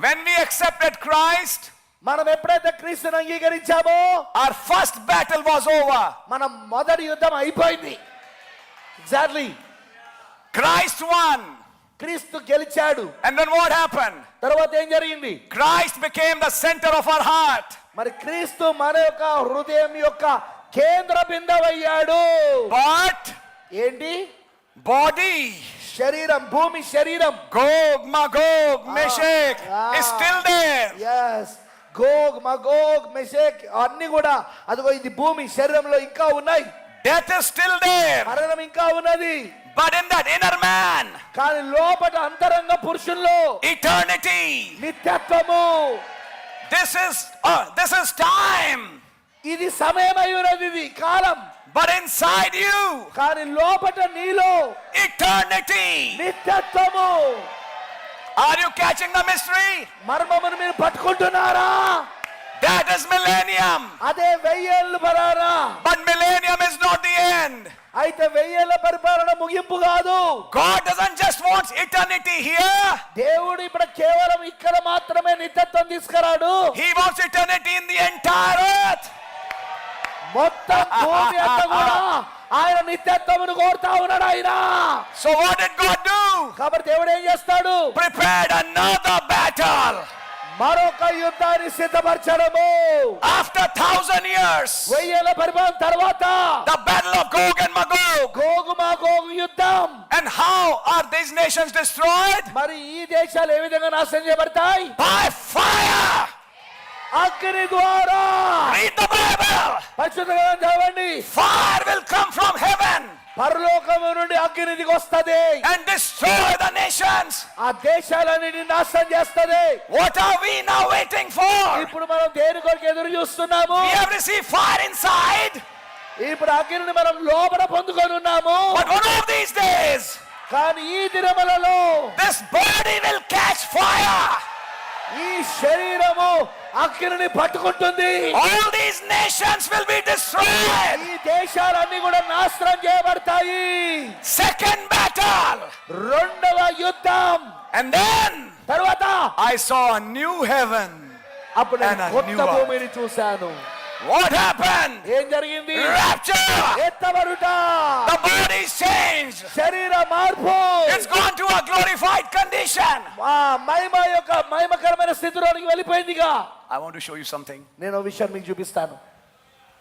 When we accepted Christ, మనం ఎప్పుడైతే క్రీస్తుని అంగీకరించామో our first battle was over. మన మొదటి యుద్ధం అయిపోయింది ఎగ్జాక్ట్లీ Christ won. క్రీస్తు గెలిచాడు And then what happened? తర్వాత ఏం జరిగింది Christ became the center of our heart. మరి క్రీస్తు మన యొక్క హృదయం యొక్క కేంద్ర బిందవయ్యాడు But ఏంటి body, శరీరం భూమి శరీరం Meshach ah. is still there. Yes Gog Magog Meshech అన్ని కూడా అదిగో ఇది భూమి శరీరంలో ఇంకా ఉన్నాయి Death is still there. మరణం ఇంకా ఉన్నది But in that inner man, కానీ లోపల అంతరంగ పురుషుల్లో eternity. నిత్యత్వము This is uh, this is time. ఇది సమయమయ్యున్నది కాలం బట్ ఇన్ సైడ్ యు కాని But inside you, eternity. Are you catching the mystery? That is millennium. But millennium is not the end. అయితే వెయ్యేల పరిపాలన ముగింపు కాదు God doesn't just wants eternity here దేవుడు ఇప్పుడు కేవలం ఇక్కడ మాత్రమే నిత్యత్వం తీసుకురాడు he wants eternity in the entire earth మొత్తం భూమి అంతా కూడా ఆయన నిత్యత్వమును కోరుతా ఉన్నాడు ఆయన So what did God do? కాబట్టి దేవుడు ఏం చేస్తాడు Prepared another battle. మరొక యుద్ధాన్ని సిద్ధపరచడము After thousand years, వెయ్యేళ్ళ పరిపాలన తర్వాత battle of Gog and Magog. గోగుమా గోగు యుద్ధం And how are these nations destroyed? మరి ఈ దేశాలు ఏ విధంగా నాశనం చేయబడతాయి By fire. అగ్ని ద్వారా Read the Bible. చెప్పండి fire will come from heaven పరలోకము నుండి అగ్ని వస్తది. అండ్ డిస్ట్రాయ్ ద నేషన్స్ ఆ దేశాలన్నిటి నాశనం చేస్తది. What are we now waiting for ఇప్పుడు మనం దేని కొరకు ఎదురు చూస్తున్నాము? We have receive fire inside ఇప్పుడు అగ్నిని మనం లోబడ పొందుకొని ఉన్నాము. But one of these days కానీ ఈ దినములలో this body will catch fire ఈ శరీరము అగ్నిని పట్టుకుంటుంది All these nations will be destroyed. ఈ దేశాలన్నీ కూడా నాశనం చేయబడతాయి Second battle. రెండవ యుద్ధం And then తర్వాత I saw a new heaven. అప్పుడు నేను And a కొత్త new earth. భూమిని చూశాను What happened? ఏం జరిగింది Rapture. ఎత్తబడుట The body's changed. శరీర మార్పు It's gone to A glorified condition. మహిమ యొక్క మహిమకరమైన స్థితిలోనికి వెళ్ళిపోయిందిగా I want to show you something. నేను విషయం మీకు చూపిస్తాను